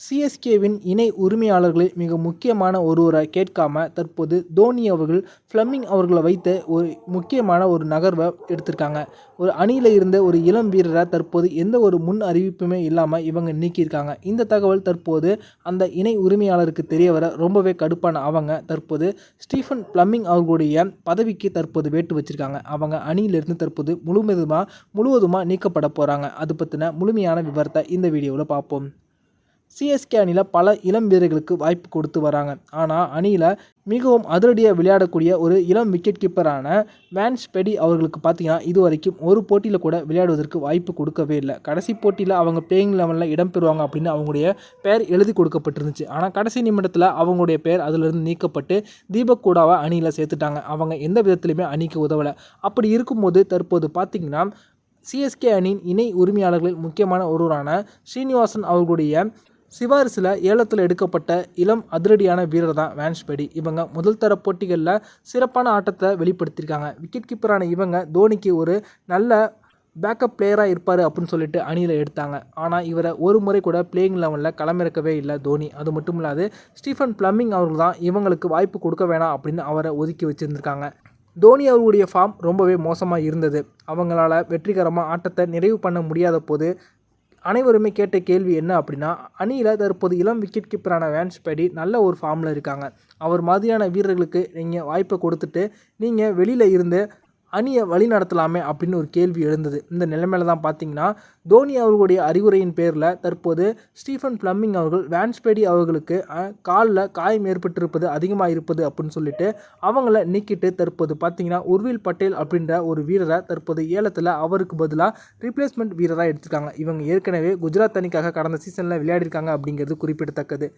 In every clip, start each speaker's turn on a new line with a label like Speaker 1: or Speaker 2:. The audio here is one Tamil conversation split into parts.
Speaker 1: சிஎஸ்கேவின் இணை உரிமையாளர்களில் மிக முக்கியமான ஒருவரை கேட்காம தற்போது தோனி அவர்கள் ஃப்ளமிங் அவர்களை வைத்த ஒரு முக்கியமான ஒரு நகர்வை எடுத்திருக்காங்க. ஒரு அணியில் இருந்த ஒரு இளம் வீரரை தற்போது எந்த ஒரு முன் அறிவிப்புமே இல்லாமல் இவங்க நீக்கியிருக்காங்க. இந்த தகவல் தற்போது அந்த இணை உரிமையாளருக்கு தெரிய வர ரொம்பவே கடுப்பான அவங்க தற்போது ஸ்டீஃபன் பிளம்மிங் அவர்களுடைய பதவிக்கு தற்போது வேட்டு வச்சிருக்காங்க. அவங்க அணியிலிருந்து தற்போது முழுவதுமாக முழுவதுமாக நீக்கப்பட போகிறாங்க அது பற்றின முழுமையான விவரத்தை இந்த வீடியோவில் பார்ப்போம். சிஎஸ்கே அணியில் பல இளம் வீரர்களுக்கு வாய்ப்பு கொடுத்து வராங்க. ஆனால் அணியில் மிகவும் அதிரடியாக விளையாடக்கூடிய ஒரு இளம் விக்கெட் கீப்பரான வேன்ஸ் பெடி அவர்களுக்கு பார்த்தீங்கன்னா இது வரைக்கும் ஒரு போட்டியில் கூட விளையாடுவதற்கு வாய்ப்பு கொடுக்கவே இல்லை. கடைசி போட்டியில் அவங்க பிளேயிங் லெவலில் இடம்பெறுவாங்க அப்படின்னு அவங்களுடைய பெயர் எழுதி கொடுக்கப்பட்டிருந்துச்சு. ஆனால் கடைசி நிமிடத்தில் அவங்களுடைய பெயர் அதிலிருந்து நீக்கப்பட்டு தீபக் கூடாவை அணியில் சேர்த்துட்டாங்க. அவங்க எந்த விதத்துலையுமே அணிக்கு உதவலை. அப்படி இருக்கும்போது தற்போது பார்த்திங்கன்னா சிஎஸ்கே அணியின் இணை உரிமையாளர்களில் முக்கியமான ஒருவரான ஸ்ரீனிவாசன் அவர்களுடைய சிபாரிசில் ஏலத்தில் எடுக்கப்பட்ட இளம் அதிரடியான வீரர் தான் வேன்ஸ்பெடி. இவங்க முதல் தர போட்டிகளில் சிறப்பான ஆட்டத்தை வெளிப்படுத்தியிருக்காங்க. விக்கெட் கீப்பரான இவங்க தோனிக்கு ஒரு நல்ல பேக்கப் பிளேயராக இருப்பார் அப்படின்னு சொல்லிட்டு அணியில் எடுத்தாங்க. ஆனால் இவரை ஒரு முறை கூட பிளேயிங் லெவலில் களமிறக்கவே இல்லை தோனி. அது மட்டும் இல்லாது ஸ்டீஃபன் பிளம்மிங் அவர்கள் தான் இவங்களுக்கு வாய்ப்பு கொடுக்க வேணாம் அப்படின்னு அவரை ஒதுக்கி வச்சுருந்துருக்காங்க. தோனி அவர்களுடைய ஃபார்ம் ரொம்பவே மோசமாக இருந்தது. அவங்களால வெற்றிகரமாக ஆட்டத்தை நிறைவு பண்ண முடியாத போது அனைவருமே கேட்ட கேள்வி என்ன அப்படின்னா அணியில் தற்போது இளம் விக்கெட் கீப்பரான வேன்ஸ் பேடி நல்ல ஒரு ஃபார்மில் இருக்காங்க. அவர் மாதிரியான வீரர்களுக்கு நீங்கள் வாய்ப்பை கொடுத்துட்டு நீங்கள் வெளியில் இருந்து அணியை வழி நடத்தலாமே அப்படின்னு ஒரு கேள்வி எழுந்தது. இந்த நிலைமையில தான் பார்த்தீங்கன்னா தோனி அவர்களுடைய அறிவுரையின் பேரில் தற்போது ஸ்டீஃபன் பிளம்மிங் அவர்கள் வேன்ஸ்பேடி அவர்களுக்கு காலில் காயம் ஏற்பட்டிருப்பது அதிகமாக இருப்பது அப்படின்னு சொல்லிட்டு அவங்கள நீக்கிட்டு தற்போது பார்த்தீங்கன்னா உர்வில் பட்டேல் அப்படின்ற ஒரு வீரரை தற்போது ஏலத்தில் அவருக்கு பதிலாக ரீப்ளேஸ்மெண்ட் வீரராக எடுத்திருக்காங்க. இவங்க ஏற்கனவே குஜராத் அணிக்காக கடந்த சீசனில் விளையாடிருக்காங்க அப்படிங்கிறது குறிப்பிடத்தக்கது.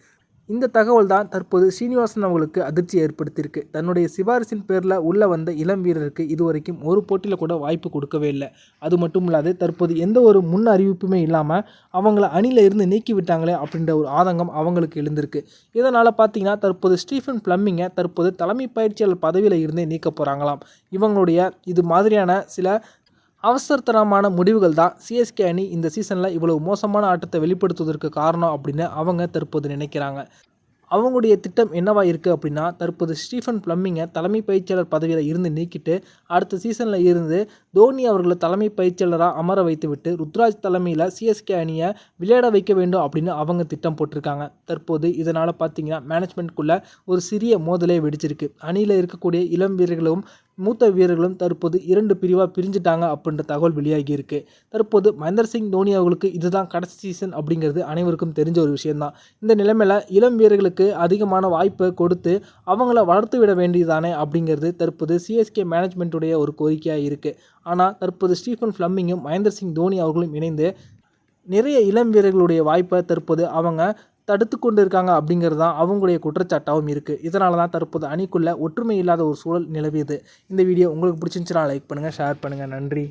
Speaker 1: இந்த தகவல் தான் தற்போது ஸ்ரீனிவாசன் அவர்களுக்கு அதிர்ச்சி ஏற்படுத்தியிருக்கு. தன்னுடைய சிபாரிசின் பேரில் உள்ளே வந்த இளம் வீரருக்கு இதுவரைக்கும் ஒரு போட்டியில் கூட வாய்ப்பு கொடுக்கவே இல்லை. அது மட்டும் இல்லாது தற்போது எந்த ஒரு முன் அறிவிப்புமே இல்லாமல் அவங்கள அணியில் இருந்து நீக்கி விட்டாங்களே அப்படின்ற ஒரு ஆதங்கம் அவங்களுக்கு எழுந்திருக்கு. இதனால் பார்த்தீங்கன்னா தற்போது ஸ்டீஃபன் பிளம்மிங்கை தற்போது தலைமை பயிற்சியாளர் பதவியில் இருந்தே நீக்க போகிறாங்களாம் இவங்களுடைய இது மாதிரியான சில அவசரத்தனமான முடிவுகள் தான். சிஎஸ்கே அணி இந்த சீசனில் இவ்வளவு மோசமான ஆட்டத்தை வெளிப்படுத்துவதற்கு காரணம் அப்படின்னு அவங்க தற்போது நினைக்கிறாங்க. அவங்களுடைய திட்டம் என்னவா இருக்குது அப்படின்னா தற்போது ஸ்டீஃபன் பிளம்மிங்கை தலைமை பயிற்சியாளர் பதவியில் இருந்து நீக்கிட்டு அடுத்த சீசனில் இருந்து தோனி அவர்களை தலைமை பயிற்சியாளராக அமர வைத்து விட்டு ருத்ராஜ் தலைமையில் சிஎஸ்கே அணியை விளையாட வைக்க வேண்டும் அப்படின்னு அவங்க திட்டம் போட்டிருக்காங்க. தற்போது இதனால் பார்த்தீங்கன்னா மேனேஜ்மெண்ட்குள்ளே ஒரு சிறிய மோதலே வெடிச்சிருக்கு. அணியில் இருக்கக்கூடிய இளம் வீரர்களும் மூத்த வீரர்களும் தற்போது இரண்டு பிரிவாக பிரிஞ்சுட்டாங்க அப்படின்ற தகவல் வெளியாகி இருக்கு. தற்போது மகேந்திர சிங் தோனி அவர்களுக்கு இதுதான் கடைசி சீசன் அப்படிங்கிறது அனைவருக்கும் தெரிஞ்ச ஒரு விஷயம்தான். இந்த நிலைமையில் இளம் வீரர்களுக்கு அதிகமான வாய்ப்பை கொடுத்து அவங்கள வளர்த்து விட வேண்டியதானே அப்படிங்கிறது தற்போது சிஎஸ்கே மேனேஜ்மெண்ட்டுடைய ஒரு கோரிக்கையாக இருக்குது ஆனால் தற்போது ஸ்டீஃபன் ஃப்ளம்மிங்கும் மகேந்திர சிங் தோனி அவர்களும் இணைந்து நிறைய இளம் வீரர்களுடைய வாய்ப்பை தற்போது அவங்க தடுத்து கொண்டு இருக்காங்க அப்படிங்கிறது தான் அவங்களுடைய குற்றச்சாட்டாகவும் இருக்குது இதனால தான் தற்போது அணிக்குள்ளே ஒற்றுமை இல்லாத ஒரு சூழல் நிலவியது. இந்த வீடியோ உங்களுக்கு பிடிச்சிருந்துச்சுன்னா லைக் பண்ணுங்கள் ஷேர் பண்ணுங்கள் நன்றி.